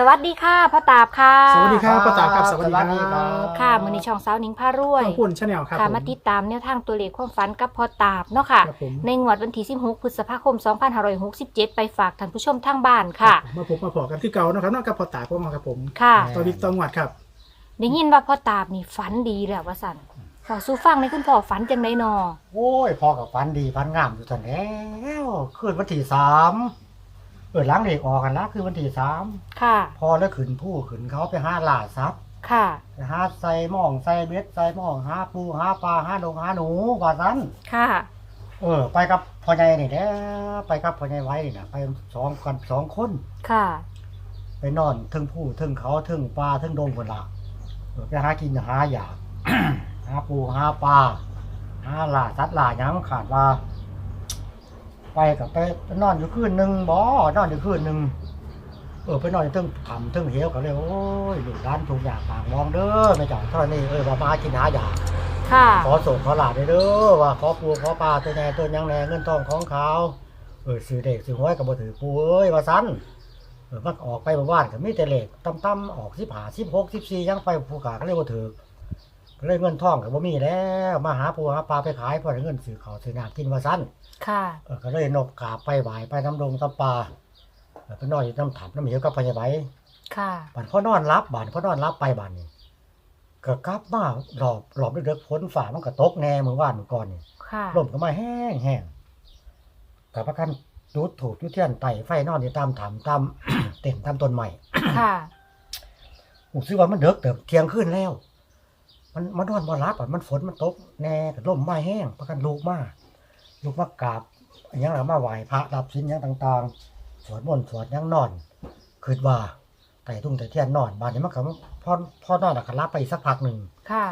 สวัสดีค่ะพ่อตาบค่ะสวัสดีครับป้าตาครับสวัสดีคสวัสดีครัรับ บค่ะมือในช่องสาวหนิงพารวยต้องพูนชาแนลครับค่ะผม มาติดตามแนวทางตัวเลขความฝันกับพ่อตาบเนาะค่ะ ครับผม ในงวดวันที่ 16 พฤษภาคม 2567 ไปฝากท่านผู้ชมทางบ้านค่ะ รับผมมาพบมาพอกันที่เก่านะครับนอกกับพอตาพ่อมาครับผมค่ะ ตอนนี้ตองหวัดครับได้ยินว่าพ่อตาบนี่ฝันดีแล้วว่าสันขอสู้ฟังในอยคุณพ่อฝันจังไดนอโอ้ยพอกับฟันดีฟันงามอยู่ตอนแล้วคืนวันที่สาม เปิดล้างเด็กออกกันละคือวันที่สามค่ะ พอแล้วขืนผู้ขืนเขาไปหาหลาซับค่ะ ไปหาใส่หม่องใส่เบ็ดใส่หม่องหาปูหาปลาหาดงหาหนูว่านั้นค่ะ เออ ไปกับพ่อใหญ่นี่แหละไปกับพ่อใหญ่ไว้นี่นะไปสองกันสองคนค่ะ ไปนอนเทึงผู้เทึงเขาเทึงปลาเทึงดงคนละเออไปหากินหาอยากหาปูหาปลาหาหลาสัตว์หลาหยังขาดว่า ไปกับไปไปนอนอยู่คืนหนึ่งบ่นอนอยู่คืนหนึ่งเออไปนอนอยู่เทึงผำเทึงเหวก็เลยโอ้ยลูกร้านทุกอย่างปากมองเด้อไม่จ่ายเท่านี้เออว่ามากินหาอยากค่ะ ขอส่งขอหลาดได้เด้อว่าขอปูขอปลาตัวแน่ตัวหยังแน่เงินทองของเขาเออซื้อเด็กซื้อห้อยกับบ่ถือปูเอ้ยว่าสั้นเออมันออกไปเมื่อวานก็มีแต่เลขต่ำๆออกสิบหาสิบหกสิบสี่ยังไปผู้ขาก็เลยว่าถือก็ เลยเงินทองก็บ่มีแล้วมาหาปูหาปลาไปขายเพราะได้เงินซื้อเขาวซื้อน้ำกินว่าสั้นค่ะ เออก็เลยนกกาบไปไหวไปน้ำดงน้ำปลาเออไปนอนอยู่น้ำถับน้ำเหวกับพญาไว้ค่ะบ้านพ่อนอนรับบ้านพ่อนอนรับไปบ้านนี้ก็กลับมาหลอบหลอบเด็กๆฝนฝ่ามันก็ตกแน่เมื่อวานเมื่อก่อนนี่ค่ะ ลมก็มาแห้งแห้งกับประกันดูดถูกยุเทียนไต่ไฟนอนอยู่ตามถัมตาม เต็มตามต้นใหม่ค่ะ ผมซื้อว่ามันเด็กเติบเที่ยงขึ้นแล้ว มันมันนอนบ่รับอะมันฝนมันตกแน่กับลมมาแห้งประกันลูกมาลูกมากราบอันยังเรามาไหว้พระรับสินหยังต่าง ๆ สวดมนต์สวดหยังนอนคืดว่าไต่ตุ้งแต่เทียนนอนบ้านนี้มันก็พอพอนอนอะก็รับไปอีกสักพักหนึ่งค่ะ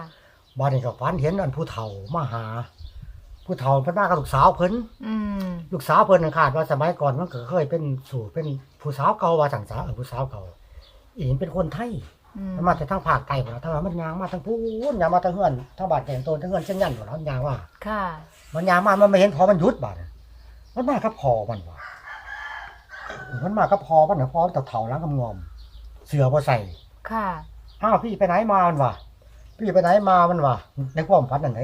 บ้านนี้ก็ฝันเห็นอันผู้เฒ่ามาหา ผู้เฒ่าเพิ่นมากับลูกสาวเพิ่นอืมลูกสาวเพิ่นน่ะคาดว่าสมัยก่อนมันก็เคยเป็นสู่เป็นผู้สาวเก่าว่าสังสาเออผู้สาวเก่าอีนเป็นคนไทยอื มมันมาแต่ทางภาคใต้พุ่นล่ะถ้าว่ามันยางมาทางพูนยางมาทางเฮือนทางบ้านแก่งโตนทางเฮือนเชียงยันพุ่นล่ะมันยางว่าค่ะ มันยางมามันไม่เห็นพอมันหยุดบาดน่ะมันมากับพอมันว่ะมันมากับพอมันน่ะพอมันตะเฒ่าหล้างกำงอม เสือบ่ใส่ค่ะอ้าวพี่ไปไหนมามันวะพี่ไปไหนมามันวะในความฝันอันไหน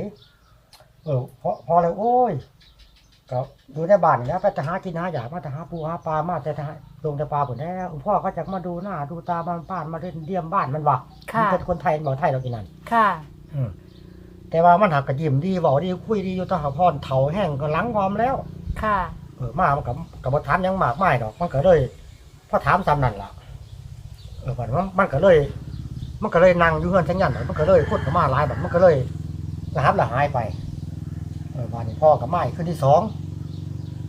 เออพอพอเลยโอ้ย ก็ดูในบ้านนี่แหล้วไปแต่หากินหาอยากมาแต่หาปูหาปลามาแต่หาลงแต่ปลาผลแล้วพ่อก็จะมาดูหน้าดูตาบ้านบ้านมาเล่นเดี่ยมบ้านมันวะค่ะ มันเป็นคนไทยบอกไทยเรากินนั่นค่ะ อืมแต่ว่ามันหักกระยิมดีบอกดีคุยดีอยู่ตาหาพรเถาแห้งก็หลังงอมแล้ว ค่ะ เออมามันกับกับถามหยังมากไม่ดอกมันก็เลยพอถามซ้ำนั่นล่ะเออมันว่ามันก็เลย มันก็เลยนั่งอยู่เฮือนทั้งยันมันก็เลยพูดกับมาหลายแบบมันก็เลยระหับระหายไปเออวันนี้พ่อกับไม่ขึ้นที่สอง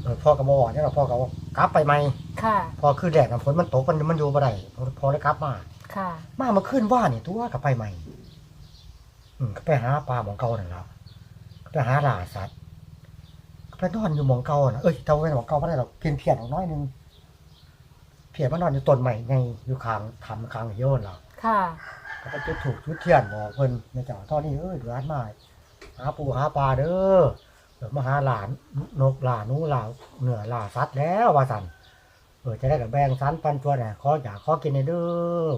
เออพ่อกับบ่เนี่ยพ่อกับกลับไปใหม่ค่ะ พอขึ้นแดดน้ำฝนมันตกมันมันอยู่บ่ได้พอพอได้กลับมา ค่ะ มามาขึ้นว่านี่ตัวกับไปใหม่ อืมก็ไปหาปลาหมองเก่านั่นแหละก็ไปหาล่าสัตว์ก็ไปนอนอยู่หมองเก่าน่ะเอ้ยเจ้าเป็นหมองเก่าไม่ได้หรอกเพียนเพียนออกน้อยหนึงเพียนมานอนอยู่ต้นใหม่ไงอยู่ข้างทำข้างโยนเรา ค่ะ ก็ไปจุดถูกจุดเทียนบอกเพิ่นในเจ้าท่อนี้เอ้ยร้านมาหาปูหาปลาเด้อเดี๋ยว มาหาหลานนกหลานหนูหลาเหนือหลาสัตว์แล้วว่าสันเออจะได้กับแบ่งสันปันตัวเนี่ยขออยากขอกินในเด้อ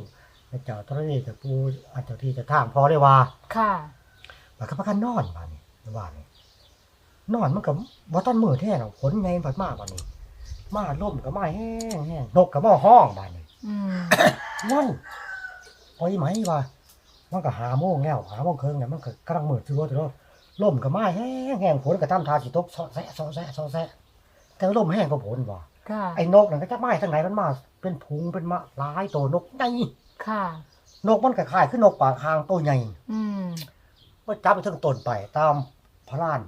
ในเจ้าท่อนี้จะปูอันเจ้าที่จะทางพอได้ว่า ค่ะมันก็พากันนอนบ้านนี้ว่านี่นอนมันก็บ่ต้นมือแท้หรอกฝนไงผัดมาบ้านนี้ มาล่มก็มาแห้งแห้งนกก็มาห้องบ้านนี้อืมนั่นพออีไหมว่ามันก็หาโมงแล้วหาโมงครึ่งเนี่ยมันก็กำลังมืดซื้อรถรถ ล่มก็มาแห้งแห้งฝนก็ทำทาสิตกซอแซะซอแซะซอแซะแต่ล่มแห้งก็ฝนว่ะค่ะไอ้นกนั่นก็จะไม้ทางไหนมันมา เป็นพุงเป็นมะหลายตัวนกใหญ่ค่ะ นกมันก็คล้ายคือนกปากคางตัวใหญ่อืมก็จับไปถึงต้นไปตามพระลาน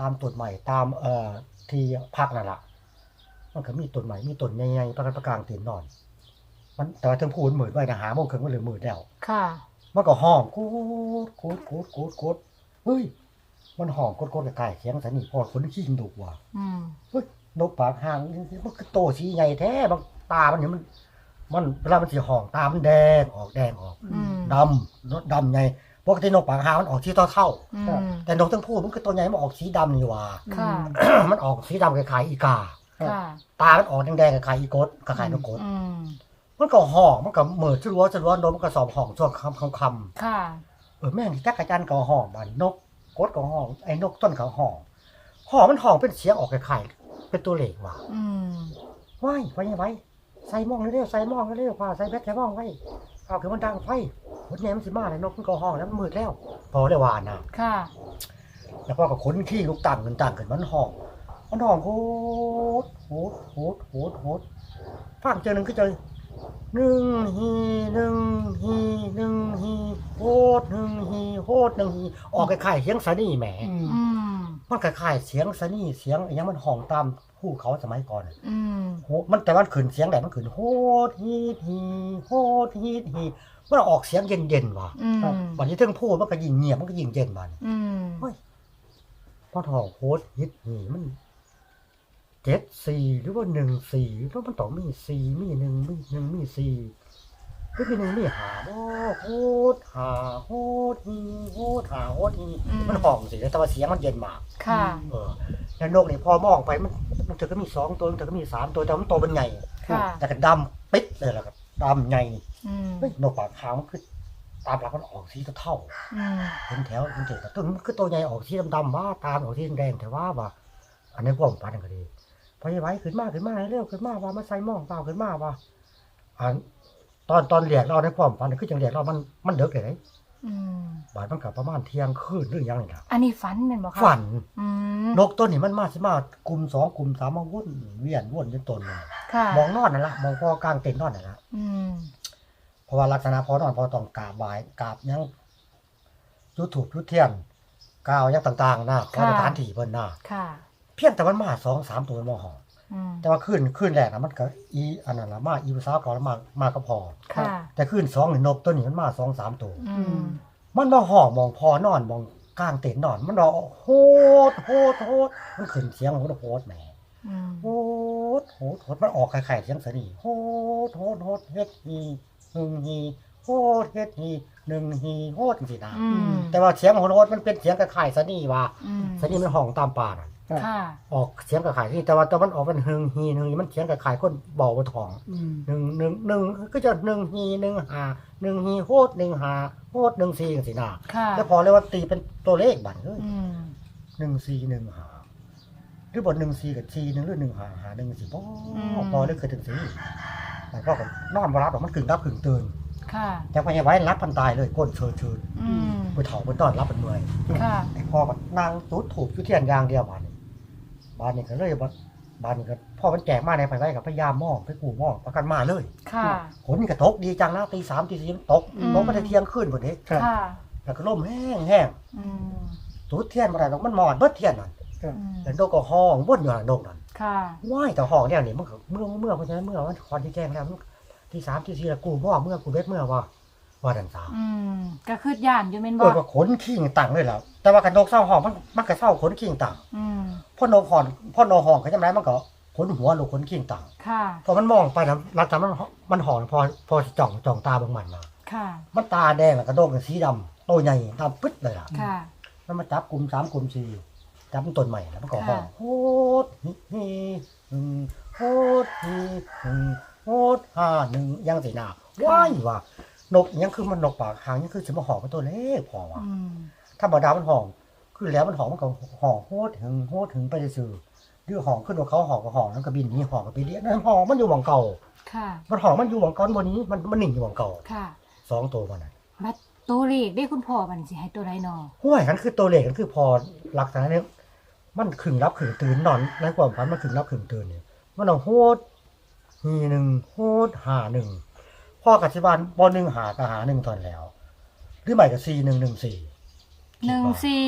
ตามต้นใหม่ตามเอ่อที่พักนั่นแหละมันก็มีต้นใหม่มีต้นใหญ่ๆประกันประกลางตีนนอน มันแต่ว่าถึงพูนหมื่นไว้นะหาโมงครึ่งมันเหลือหมื่นแล้วค่ะมันก็ห้องกูดกูดกูดกูดกูดเฮ้ย มันห้องกูดกูดไก่เสียงสันนี่พอคนขี้ดุว่ะอืมเฮ้ยนกปากห่างมันคือโตสีใหญ่แท้บางตามันเนี่ยมัน มันเวลามันสีห้องตามันแดงออกแดงออกอืมดำรถดำไงปกตินกปากห่างมันออกสีเท่าอืมๆแต่นกทั้งผู้มันคือตัวใหญ่มันออกสีดำนี่ว่ะ ค่ะ มันออกสีดำคล้ายๆอีกา ค่ะตา มันออกแดงๆคล้ายๆอีกดคล้ายๆนกกด อืมมันก็ห้องมันก็เหมือดชัวชัวโดนมันก็สอบห้องช่วงคำคำคำค่ะเออแม่งจักรจันทร์ก็ห้องบ้านนก กดก็ห้อง ไอ้นกต้นก็ห้องห้องมันห้องเป็นเสียงออกไข่ๆเป็นตัวเลขว่ะอืมว้ายไว้ไว้ใส่หมองเร็วๆใส่หมองเร็วๆพาใส่แบตใส่หมองไว้เอาคือมันดังไฟหดแหนมนสิมาเลยนกมันก็ห้องแล้วมันมืดแล้ว พอได้ว่านะค่ะ แล้วพ่อก็ขนขี้ลูกตั้งกันตั้งขึ้นมันห้อง มันห้องโหดโหดโหดโหดโหดฟังเจอหนึ่งก็เจอ หนึ่งฮีหนึ่งฮีหนึ่งฮีโหดหนึ่งฮีโหดหนึ่งฮีออกคล้ายๆเสียงสนี่แหม อืมอืมมันคล้ายๆเสียงสนี่เสียงอหยังมันห้องตามผู้เขาสมัยก่อนน่ะอืมโหมันแต่ว่าขืนเสียงไหนมันขืนโหดฮีดฮีโหดฮีดฮีมันออกเสียงเย็นๆว่ะอืมวันนี้เรื่องพูดมันก็ยิ่งเงียบมันก็ยิ่งเย็นมัน อืมพอทองโหดฮีดฮีมัน จ็ดสี่หรือว่าหนึ่งสี่เพราะมันต้องมีสี่มีหนึ่งมีหนึ่งมีสี่หรือมีหนึ่งมีหาบ่โหดหาโหดฮีโหดหาโหดฮีมันห้องสิแต่ว่าเสียงมันเย็นมากค่ะ เออแล้วนกนี่พอมองไปมันมันเธอก็มีสองตัวมันเธอก็มีสามตัวแต่ว่ามันโตวมันใหญ่ค่ะ แต่ก็ดำปิดเลยล่ะครับดำใหญ่อืมเฮ้ยนกปากขาวมันคือตามหลักมันออกสีเท่าอืมๆเป็นแถวเป็นเถแต่ต้นมันคือตัวใหญ่ออกสีดำๆว่าตามออกสีแดงๆแต่ว่าว่าอันนี้ความฝันก็ดี พอไว้ขึ้นมาขึ้นมาเร็วขึ้นมาว่ามาใส่หมองเปล่าขึ้นมาว่าอันตอนตอนเรียกเราในความฝันคือจังเรียกเรามันมันเด็กเลยอืมบาดมันกับประมาณเที่ยงคืนหรือยังนี่ล่ะอันนี้ฝันเป็นบ่คะฝันอืมนกตัวนี้มันมาสิมากลุ่มสองกลุ่มสามมาวนเวียนวนจนตนเลยค่ะมองนอนนั่นละมองพอกลางเต็นท์นอนนั่นละอืมเพราะว่าลักษณะพอนอนพอต้องกราบไหว้กราบหยังจุดถูกจุดเทียนกล่าวหยังต่างๆนะขอสถานที่เพิ่นนะค่ะ เพียงแต่มันมาสองสามตัวมอหอง อืมแต่ว่าคืนคืนแรกนะมันก็อีอันนั้นละมาอีภาษาวก่อนแล้วมามาก็พอ ค่ะ แต่คืนสองนี่นกตัวนี้มันมาสองสามตัว อืม มันมาห้องมองพอนอนมองกลางเต็นท์นอน มันรอโหดโหดโหดมันขึ้นเสียงโหดโหดแหมอืม โหดโหดโหดมันออกไข่ๆเสียงสนีโหดโหดโหดเฮ็ดฮีหนึ่งฮีโหดเฮ็ดฮีหนึ่งฮีโหดสินะอืม แต่ว่าเสียงโหดโหดมันเป็นเสียงไข่ๆสนีว่าอืมสนีมันห้องตามป่าน่ะ ค่ะ ออกเสียงไข่ๆที่แต่ว่าแต่มันออกเป็นหนึ่งฮีหนึ่งฮีมันเสียงไข่ๆคนเบาบนท้องอืมหนึ่งหนึ่งหนึ่งก็จะหนึ่งฮีหนึ่งหาหนึ่งฮีโหดหนึ่งหาโหดหนึ่งซีจังสินะค่ะแล้วพอเลยว่าตีเป็นตัวเลขบัตรเฮ้ยอืมหนึ่งซีหนึ่งหาหรือบทหนึ่งซีกับซีหนึ่งหรือหนึ่งหาหาหนึ่งสี่พ่อพอเลยเคยถึงสีแต่พ่อก็นอนมารับหรอกมันกึ่งรับกึ่งตื่นค่ะ แต่พอยังไว้รับพันตายเลยก้นเชิญเชิญอืมไปเถาไปตอนรับเป็นเมื่อยค่ะ ไอ้พ่อก็นั่งจุดถูกจุดเทียนอยางเดียวบ้านนี้ บ้านนี้ก็เลยบ้านบ้านนี้ก็พ่อมันแจกมาในไปไว้กับพยายามมองไปกูมองประกันมาเลยค่ะ ฝนนี่ก็ตกดีจังนะตีสามตีสี่มันตกอืม ตกมาได้เที่ยงคืนพอดีครับค่ะแล้วก็ล่มแห้งแห้งอืมจุดเทียนมาได้หรอกมันหมอดเบิดเทียนนั่นครับอืมแล้วนกก็ห้องบนอยู่น่ะนกนั่นค่ะว้ายแต่ห้องเนี่ยนี่มันก็เมื่อเมื่อเพราะฉะนั้นเมื่อวันคอนที่แจ้งแล้วมันที่สามที่สี่แล้วกูว่าเมื่อกูเบ็ดเมื่อว่า ว่าดันสามอืมก็คือย่านอยู่แม่นเอบ่อว่าขนขิงต่างเลยแล้วแต่ว่ากันนกเศร้าห้องมันมันก็เศร้าขนขิงต่างอืมพ่อนกหอนพ่อนกห้องเขาจำได้มันก็ขนหัวลูกขนขิงต่างค่ะ พอมันมองไปนะรักษามันมันหอนพอพอสิจ่องจ่องตาเบางมันมาค่ะ มันตาแดงแล้วก็โดงกับสีดำโตใหญ่ดำปึ๊ดเลยล่ะ ค่ะ มันมาจับกลุ่มสามกลุ่มสี่จับมันต้นใหม่แล้วมันก็ห้องค่ะโฮดฮิฮิหนึ่งโฮดฮิหนึ่งโฮดห้าหนึ่งยังสีหน้าว้ายว่ะ นกยังคือมันนกปากหางยังคือจะมาหองเป็นตัวเล็กพอว่ะอืมถ้าบดามันหองคือแล้วมันหองมันก็หองโฮดถึงโฮดถึงไปซื่อๆดื้อหองขึ้นว่าเขาหองก็หองแล้วก็บินหนี้หองก็ไปเลี้ยนั่นหองมันอยู่หวังเก่าค่ะมันหองมันอยู่หวังเก่าบนนี้มันมันหนิ่งอยู่หวังเก่าค่ะสองตัวมันน่ะบัดตัวเลขได้คุณพ่อมันสิให้ตัวใดนอห้วยกันคือตัวเล็กกันคือพอลักษณะเนี้ยมันขึงรับขึงตื่นนอนในความฝันมันขึงรับขึงตื่นเนี่ยมันเอาโฮดฮีหนึ่งโฮดหาหนึ่ง พ่อกับชิบานบอหนึ่งหากับหาหนึ่งตอนแล้ว หรือใหม่กับซีหนึ่งหนึ่งสี่ หนึ่งสี่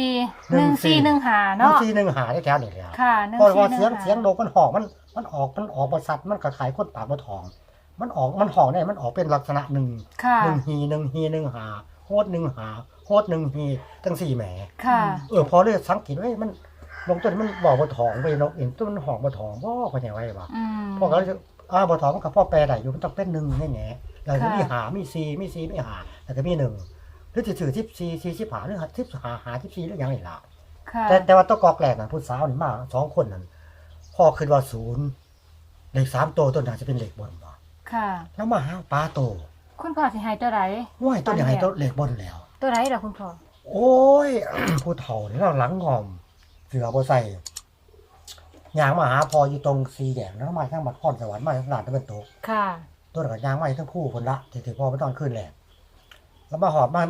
หหนึ่นึ่งงสี่สี่หนึ่งหาหนึ่งเนาะซีหนึ่งหาได้แค่นี้เลยค่ะหนึ่งเพราะสี่ว่าหนึ่เสียงงหาเสียงโดมันหอกมันมันออกมันออกบริษัทมันกระขายคนปากบะทอง มันออกมันหอกเนี่ยมันออกเป็นลักษณะหนึ่งค่ะ หนึ่งฮีหนึ่งฮีหนึ่งหาโฮดหนึ่งหาโฮดหนึ่งฮีตั้งสี่แหม ค่ะ เออพอเลยสังเกตว่าเฮ้ยมันลงต้นมันบอกบะทองไปนกเอ็นต้นมันหอกบะทองว่าเขาใจไว้ปะอืมพ่อก็เลยอ่าบะทองมันกับพ่อแปลได้อยู่มันต้องเป็นหนึ่งแง่แง่ แล้วก็ค่ะมีหามีซีมีซีมีหาแล้วก็มีหนึ่งหรือถือถือทิปซีซีชิบหาหรือทิปหาหาทิปซีหรือยังไงล่ะค่ะแต่แต่ว่าตัวกอกแรกนะผู้สาวนี่มาสองคนนั่นพ่อคิดว่าศูนย์เลขสามตัวตัวนั้นจะเป็นเลขบนบ่ค่ะ แล้วมาหาปลาโต คุณพ่อสิให้ตัวไหนว่ายต้นใหญ่ต้นเล็กบนแล้ว ตัวไหนล่ะคุณพ่อโอ้ยผู้เฒ่านี่เราหลังงอม เสือบ่ใส่ยางมาหาพออยู่ตรงสีแดงแล้วมาทางบัดพรสวรรค์มาทางตลาดตะวันตกค่ะ ต้นกับยางมาทั้งคู่คนละที่ถือพอไปตอนขึ้นแหละแล้วมาหอบมา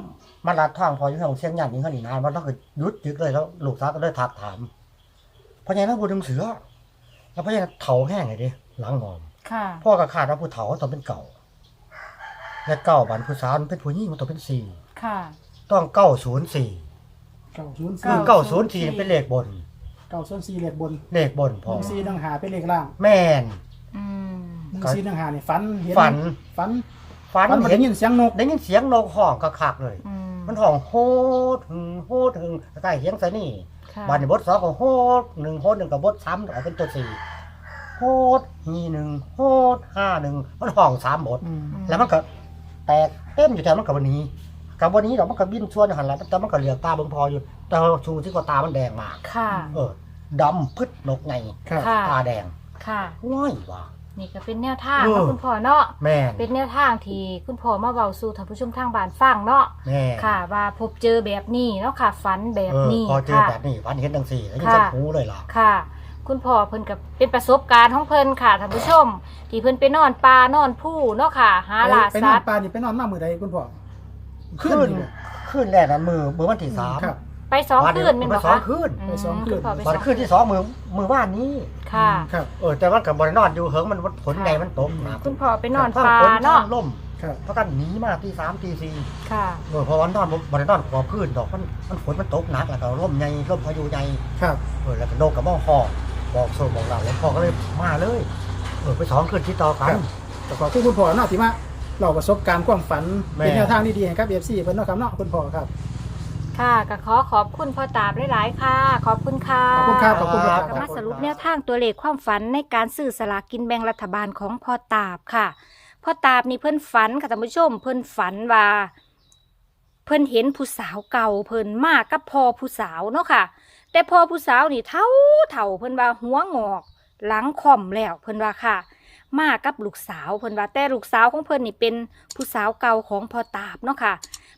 มาลัดทางพออยู่ทางเชียงยันนี่เขาหนีนานมันต้องก็หยุดยึกเลยแล้วลูกสาวก็เลยทักถามเพราะไงแล้วพูดถึงเสือ แล้วเพราะไงเฒ่าแห้งไงดิหลังงอมค่ะพ่อก็ขาดว่าผู้เฒ่าต้องเป็นเก่า และเก่าบันผู้สาวมันเป็นผู้หญิงมันต้องเป็นสี่ค่ะต้องเก้าศูนย์สี่เก้าศูนย์คืสี่อเก้าศูนย์สี่เป็นเลขบนเก้าศูนย์สี่เลขบนเลขบนพหอนึ่งสี่หนึ่งหาเป็นเลขล่าง แม่นอืม หนึ่งสี่หนึ่งหาเนี่ยฝันเห็นฝัน ฝันฝันฝันมันเห็ได้นยินเสียงนกได้ยินเสียงนกห้องคักๆเลย อืมมันห้องโฮดหึงโฮดหึงใกล้เฮียงใส่นี่ ค่ะบานในบทสองของโฮดหนึ่งโฮดหนึ่งกับบทซ้ำออกเป็นตัวสี่โฮดมีหนึ่งโฮดห้าหนึ่งมันห้องสามบท อืมแล้วมันก็แตกเต็มอยู่แต่มันกับวันนี้กับวันนี้เรามันก็บินชวนหันหละแต่มันก็เหลือกตาเบิ่งพออยู่ แต่ว่าชูที่ก็ตามันแดงมาก ค่ะ เออดำพึดนกไงครับ ค่ะ ตาแดงค่ะ ว้ายว่ะ นี่ก็เป็นแนวทางเออเนาะคุณพ่อเนาะแม่นเป็นแนวทางที่คุณพ่อมาเว้าสู่ท่านผู้ชมทางบ้านฟังเนาะแม่นค่ะ ว่าพบเจอแบบนี้เนาะค่ะฝันแบบเออนี้พอเจอค่ะ แบบนี้วันเห็นดังสี่แล้วยังค่ะ จะหูเลยล่ะ ค่ะ คุณพ่อเพิ่นกับเป็นประสบการณ์ของเพิ่นค่ะท่านผู้ชม ที่เพิ่นไปนอนป่านอนผู้เนาะค่ะหาล่าไปนสัอนตว์ปลานี่ไปนอนมามือใดคุณพ่อขึ้น นี่บ่ขึ้นแรกนั้นมือมือวันที่สามครับ ไปสองวันคืนเป็นไปบ่สองคะคืนไปสองคืน ณพ่อไปวันสองคืนที่สองมือมือว่านนี้ค่ะ ครับ เออแต่มันกับบรินอนอยู่เหิงมันฝนค่ะไงมันตกนะคุณพ่อไปนอนทั้งป่าฝนเนาะทั้งลมครับ เพราะกันหนีมาตีสามตีสี่ค่ะ เออพอวันนอนบรินอนขอบพื้นดอกมันมันฝนมันตกหนักแล้วก็ร่มใหญ่ร่มพายุใหญ่ครับ เออแล้วก็โดนกับบ้องคอบอกโซบอกเราแล้วพ่อก็เลยมาเลยเออไปสองคืนที่ต่อกัครันบแต่ขอคุณคุณพ่อเนาะที่มาเราประสบการณ์ความฝันแม่ เป็นแนวทางดีๆให้กับเอฟซีเพิ่นเนาะครับเนาะคุณพ่อครับ ค่ะก็ขอขอบคุณพ่อตาบหลายๆค่ะ ขอบคุณค่ะขอบคุณครับขอบคุณครับ ก็มาสรุปแนวทางตัวเลขความฝันในการซื้อสลากกินแบ่งรัฐบาลของพ่อตาบค่ะพ่อตาบนี่เพิ่นฝันค่ะท่านผู้ชม เพิ่นฝันว่า เพิ่นเห็นผู้สาวเก่าเพิ่นมากับพ่อผู้สาวเนาะค่ะ แต่พ่อผู้สาวนี่เท่าเท่าเพิ่นว่าหัวงอก หลังค่อมแล้วเพิ่นว่าค่ะ มากับลูกสาวเพิ่นว่าแต่ลูกสาวของเพิ่นนี่เป็นผู้สาวเก่าของพ่อตาบเนาะค่ะ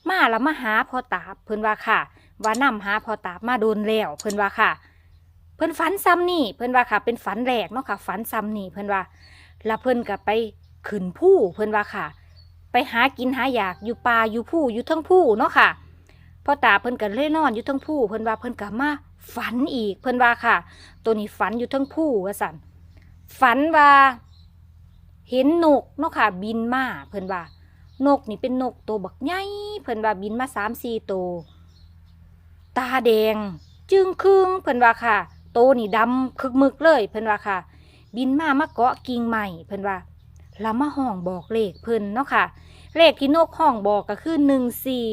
มาแล้วมาหาพ่อตาบเพิ่นว่าค่ะ ว่านำหาพ่อตาบมาโดนแล้วเพิ่นว่าค่ะ เพิ่นฝันซ้ำนี่เพิ่นว่าค่ะ เป็นฝันแรกเนาะค่ะฝันซ้ำนี่เพิ่นว่าแล้วเพิ่นก็ไปขึ้นผู้เพิ่นว่าค่ะ ไปหากินหาอยากอยู่ป่าอยู่ผู้อยู่ทั้งผู้เนาะค่ะพ่อตาเพิ่นก็เลยนอนอยู่ทั้งผู้เพิ่นว่าเพิ่นก็มาฝันอีกเพิ่นว่าค่ะ ตัวนี้ฝันอยู่ทั้งผู้ว่าสันฝันว่า เห็นนกเนาะค่ะ บินมาเพิ่นว่า นกนี่เป็นนกตัวบักใหญ่เพิ่นว่าบินมาสามสี่ตัวตาแดง จึงครึ่งเพิ่นว่าค่ะ โตนี่ดำคึกมึกเลย เพิ่นว่าค่ะ บินมามาเกาะกิ่งใหม่เพิ่นว่าแล้วมาห้องบอกเลขเพิ่นเนาะค่ะ เลขที่นกห้องบอกก็คือหนึ่งสี่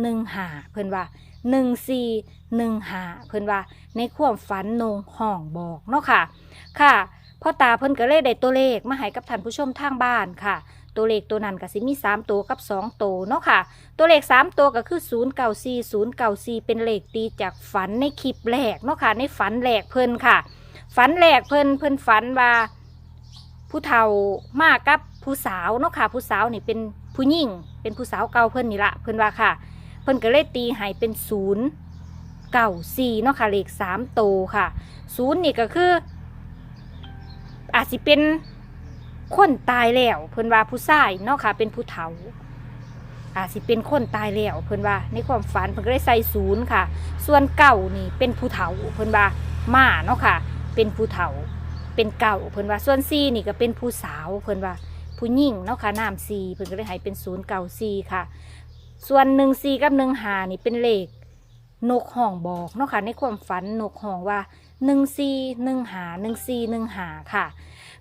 หนึ่งหาเพิ่นว่าหนึ่งสี่หนึ่งหาเพิ่นว่า ในความฝันนงห้องบอกเนาะค่ะ ค่ะ พ่อตาเพิ่นก็เลยได้ตัวเลขมาให้กับท่านผู้ชมทางบ้านค่ะ ตัวเลขตัวนั้นก็สิมี 3 ตัวกับ 2 ตัวเนาะค่ะ ตัวเลข 3 ตัวก็คือ 0 9 4 0 9 4 เป็นเลขตีจากฝันในคลิปแรกเนาะค่ะในฝันแรกเพิ่นค่ะฝันแรกเพิ่นเพิ่นฝันว่าผู้เฒ่ามากับผู้สาวเนาะค่ะ ผู้สาวนี่เป็นผู้หญิงเป็นผู้สาวเก่าเพิ่นนี่ละเพิ่นว่าค่ะ เพิ่นก็เลยตีให้เป็นศูนย์เก่าสี่เนาะค่ะเลขสามโตวค่ะศูนย์นี่ก็คือ อาจสิเป็นคนตายแล้วเพิ่นว่าผู้ชายเนาะค่ะ เป็นผู้เฒ่า อาจสิเป็นคนตายแล้วเพิ่นว่า ในความฝันเพิ่นก็ได้ใส่ศูนย์ค่ะ ส่วนเก่านี่เป็นผู้เฒ่าเพิ่นว่ามาเนาะค่ะ เป็นผู้เฒ่า เป็นเก่าเพิ่นว่าส่วนซีนี่ก็เป็นผู้สาวเพิ่นว่าผู้หญิงเนาะค่ะน้ำซีเพิ่นก็เลยให้เป็นศูนย์เก่าซีค่ะ ส่วนหนึ่งซีกับหนึ่งหานี่เป็นเลข นกห้องบอกเนาะค่ะในความฝันนกห้องว่าหนึ่งซีหนึ่งหาหนึ่งซีหนึ่งหาค่ะ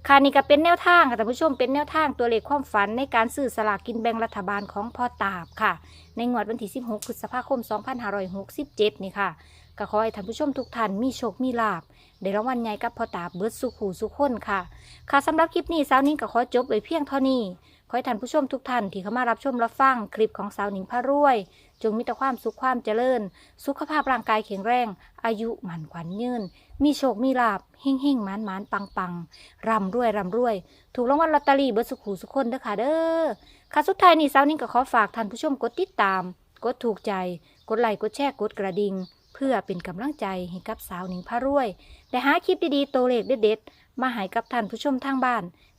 ค่ะนี่ก็เป็นแนวทางค่ะท่านผู้ชมเป็นแนวทางตัวเลขความฝันในการซื้อสลากกินแบ่งรัฐบาลของพ่อตาบค่ะ ในงวดวันที่ 16พฤษภาคม 2567 นี่ค่ะก็ขอให้ท่านผู้ชมทุกท่านมีโชค มีลาบได้รางวัลใหญ่กับพ่อตาบเบิดสุขหูสุขคนค่ะ ค่ะสำหรับคลิปนี้สาวนิ้งก็ขอจบไว้เพียงเท่านี้ ขอให้ท่านผู้ชมทุกท่านที่เข้ามารับชมรับฟังคลิปของสาวหนิงพระรวย จงมีแต่ความสุขความเจริญ สุขภาพร่างกายแข็งแรง อายุหมันขวัญยืน มีโชคมีลาบเฮ่งเฮ่งหมานหมานปังปังร่ำรวยร่ำรวย ถูกรางวัลลอตเตอรี่เบิร์สุขูสุขคนเด้อค่ะเด้อค่ะสุดท้ายนี้สาวนิ่งก็ขอฝากท่านผู้ชมกดติดตาม กดถูกใจ กดไลค์กดแชร์กดกระดิ่งเพื่อเป็นกำลังใจให้กับสาวหนิงพระรวยและหาคลิปดีๆ โตวเลขเด็ดๆมาให้กับท่านผู้ชมทางบ้าน